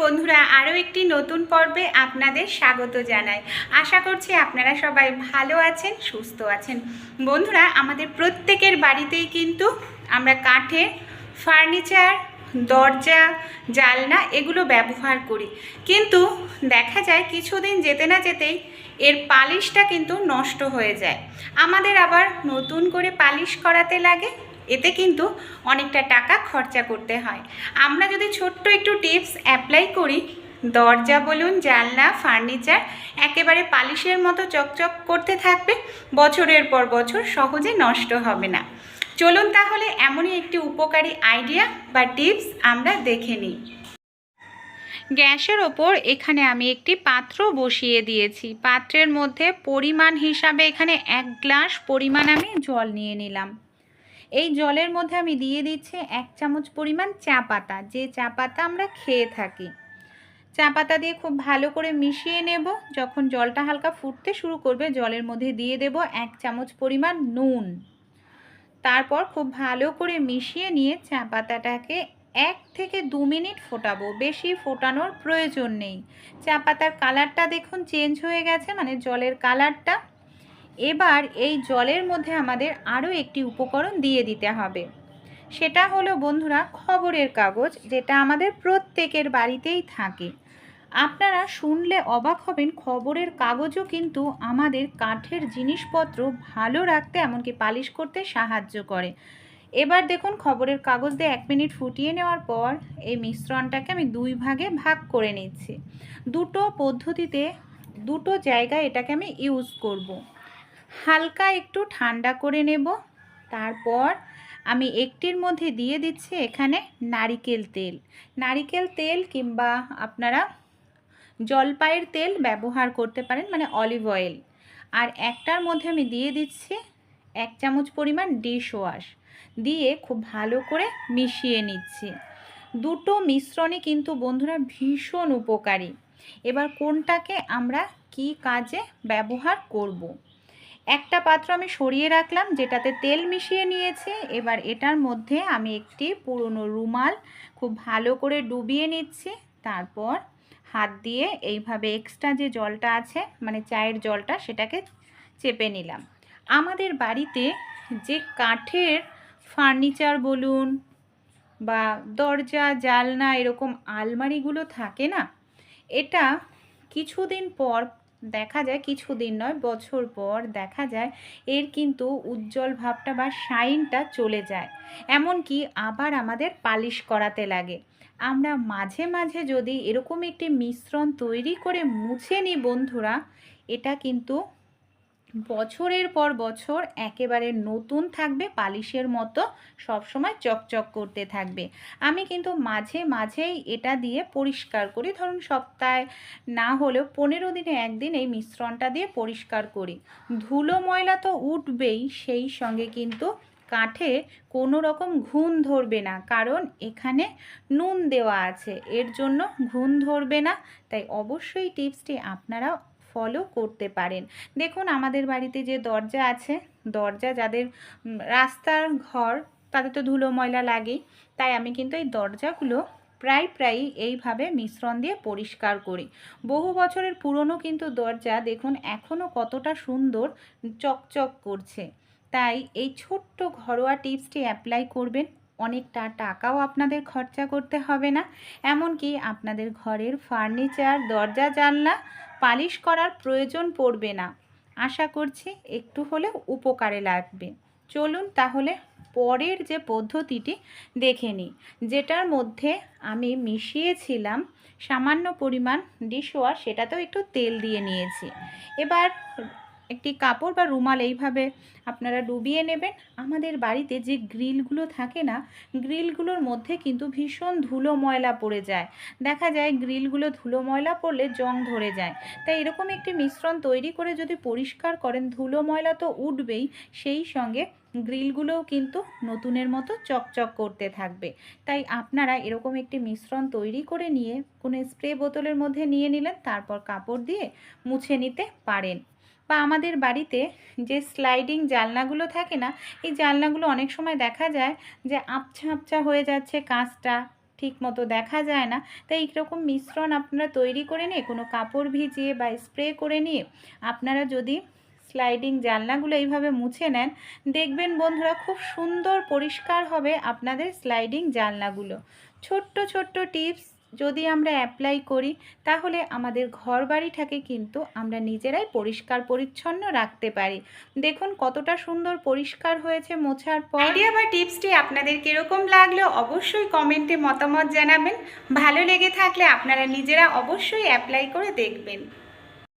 বন্ধুরা, আরও একটি নতুন পর্বে আপনাদের স্বাগত জানাই। আশা করছি আপনারা সবাই ভালো আছেন, সুস্থ আছেন। বন্ধুরা, আমাদের প্রত্যেকের বাড়িতেই কিন্তু আমরা কাঠের ফার্নিচার, দরজা, জালনা এগুলো ব্যবহার করি। কিন্তু দেখা যায় কিছুদিন যেতে না যেতেই এর পালিশটা কিন্তু নষ্ট হয়ে যায়। আমাদের আবার নতুন করে পালিশ করাতে লাগে। এতে কিন্তু অনেকটা টাকা খরচা করতে হয়। আমরা যদি ছোট্ট একটু টিপস অ্যাপ্লাই করি, দরজা বলুন, জানলা, ফার্নিচার, একেবারে পালিশের মতো চকচক করতে থাকবে, বছরের পর বছর সহজে নষ্ট হবে না। চলুন তাহলে এমনই একটি উপকারী আইডিয়া বা টিপস আমরা দেখে নিই। গ্যাসের ওপর এখানে আমি একটি পাত্র বসিয়ে দিয়েছি। পাত্রের মধ্যে পরিমাণ হিসাবে এখানে এক গ্লাস পরিমাণ আমি জল নিয়ে নিলাম। এই জলের মধ্যে আমি দিয়ে দিচ্ছি এক চামচ পরিমাণ চা পাতা। যে চা পাতা আমরা খেয়ে থাকি। চা পাতা দিয়ে খুব ভালো করে মিশিয়ে নেব। যখন জলটা হালকা ফুটতে শুরু করবে, জলের মধ্যে দিয়ে দেব এক চামচ পরিমাণ নুন। তারপর খুব ভালো করে মিশিয়ে নিয়ে চা পাতাটাকে এক থেকে দু মিনিট ফোটাবো। বেশি ফোটানোর প্রয়োজন নেই। চা পাতার কালারটা দেখুন চেঞ্জ হয়ে গেছে মানে জলের কালারটা এবার এই জলের মধ্যে আমাদের আরও একটি উপকরণ দিয়ে দিতে হবে। সেটা হলো বন্ধুরা খবরের কাগজ, যেটা আমাদের প্রত্যেকের বাড়িতেই থাকে। আপনারা শুনলে অবাক হবেন, খবরের কাগজও কিন্তু আমাদের কাঠের জিনিসপত্র ভালো রাখতে, এমনকি পালিশ করতে সাহায্য করে। এবার দেখুন, খবরের কাগজ দিয়ে এক মিনিট ফুটিয়ে নেওয়ার পর এই মিশ্রণটাকে আমি দুই ভাগে ভাগ করে নিচ্ছি। দুটো পদ্ধতিতে দুটো জায়গায় এটাকে আমি ইউজ করব। হালকা একটু ঠান্ডা করে নেব। তারপর আমি একটির মধ্যে দিয়ে দিচ্ছি এখানে নারিকেল তেল। নারিকেল তেল কিংবা আপনারা জলপাইয়ের তেল ব্যবহার করতে পারেন মানে অলিভ অয়েল। আর একটার মধ্যে আমি দিয়ে দিচ্ছি এক চামচ পরিমাণ ডিশ ওয়াশ। দিয়ে খুব ভালো করে মিশিয়ে নিচ্ছি। দুটো মিশ্রণে কিন্তু বন্ধুরা ভীষণ উপকারী। এবার কোনটাকে আমরা কি কাজে ব্যবহার করব। একটা পাত্র আমি সরিয়ে রাখলাম, যেটাতে তেল মিশিয়ে নিয়েছি। এবার এটার মধ্যে আমি একটি পুরনো রুমাল খুব ভালো করে ডুবিয়ে নিচ্ছি। তারপর হাত দিয়ে এইভাবে এক্সট্রা যে জলটা আছে মানে চায়ের জলটা, সেটাকে চেপে নিলাম। আমাদের বাড়িতে যে কাঠের ফার্নিচার বলুন বা দরজা, জালনা, এরকম আলমারিগুলো থাকে না, এটা কিছুদিন পর দেখা যায় কিছুদিন নয়, বছর পর দেখা যায় এর কিন্তু উজ্জ্বল ভাবটা বা শাইনটা চলে যায়। এমনকি আবার আমাদের পালিশ করাতে লাগে। আমরা মাঝে মাঝে যদি এরকম একটি মিশ্রণ তৈরি করে মুছে নিই বন্ধুরা, এটা কিন্তু বছরের পর বছর একেবারে নতুন থাকবে, পালিশের মতো সবসময় চকচক করতে থাকবে। আমি কিন্তু মাঝে মাঝেই এটা দিয়ে পরিষ্কার করি। ধরুন সপ্তাহে না হলেও পনেরো দিনে একদিন এই মিশ্রণটা দিয়ে পরিষ্কার করি। ধুলো ময়লা তো উঠবেই, সেই সঙ্গে কিন্তু কাঠে কোনো রকম ঘুণ ধরবে না। কারণ এখানে নুন দেওয়া আছে, এর জন্য ঘুণ ধরবে না। তাই অবশ্যই টিপসটি আপনারা ফলো করতে পারেন। দেখুন, আমাদের বাড়িতে যে দরজা আছে, দরজা যাদের রাস্তার ঘর, তাদের তো ধুলো ময়লা লাগেই। তাই আমি কিন্তু এই দরজাগুলো প্রায় প্রায়ই এইভাবে মিশ্রণ দিয়ে পরিষ্কার করি। বহু বছরের পুরনো কিন্তু দরজা দেখুন এখনও কতটা সুন্দর, চকচক করছে। তাই এই ছোট্ট ঘরোয়া টিপসটি অ্যাপ্লাই করবেন। অনেকটা টাকাও আপনাদের খরচা করতে হবে না। এমনকি আপনাদের ঘরের ফার্নিচার, দরজা, জানলা পালিশ করার প্রয়োজন পড়বে না। আশা করছি একটু হলে উপকারে লাগবে। চলুন তাহলে পরের যে পদ্ধতিটি দেখে নিই। যেটার মধ্যে আমি মিশিয়েছিলাম সামান্য পরিমাণ ডিশওয়াশ সেটাতেও একটু তেল দিয়ে নিয়েছি। এবার একটি কাপড় বা রুমাল এইভাবে আপনারা ডুবিয়ে নেবেন। আমাদের বাড়িতে যে গ্রিলগুলো থাকে না, গ্রিলগুলোর মধ্যে কিন্তু ভীষণ ধুলো ময়লা পড়ে যায়। দেখা যায় গ্রিলগুলো ধুলো ময়লা পড়লে জং ধরে যায়। তাই এরকম একটি মিশ্রণ তৈরি করে যদি পরিষ্কার করেন, ধুলো ময়লা তো উঠবেই, সেই সঙ্গে গ্রিলগুলোও কিন্তু নতুনের মতো চকচক করতে থাকবে। তাই আপনারা এরকম একটি মিশ্রণ তৈরি করে নিয়ে, কোনো স্প্রে বোতলের মধ্যে নিয়ে নিলেন, তারপর কাপড় দিয়ে মুছে নিতে পারেন। বা আমাদের বাড়িতে যে স্লাইডিং জানলাগুলো থাকে না, এই জানলাগুলো অনেক সময় দেখা যায় যে আবছা আবছা হয়ে যাচ্ছে কাঁচটা, ঠিক মতো দেখা যায় না। তাই এইরকম মিশ্রণ আপনারা তৈরি করে নিয়ে, কোনো কাপড় ভিজিয়ে বা স্প্রে করে নিয়ে আপনারা যদি স্লাইডিং জানলাগুলো এইভাবে মুছে নেন, দেখবেন বন্ধুরা খুব সুন্দর পরিষ্কার হবে আপনাদের স্লাইডিং জানলাগুলো। ছোট্ট ছোট্ট টিপস যদি আমরা অ্যাপ্লাই করি, তাহলে আমাদের ঘর বাড়িটাকে কিন্তু আমরা নিজেরাই পরিষ্কার পরিচ্ছন্ন রাখতে পারি। দেখুন কতটা সুন্দর পরিষ্কার হয়েছে মোছার পর। আইডিয়া বা টিপসটি আপনাদের কীরকম লাগল অবশ্যই কমেন্টে মতামত জানাবেন। ভালো লেগে থাকলে আপনারা নিজেরা অবশ্যই অ্যাপ্লাই করে দেখবেন।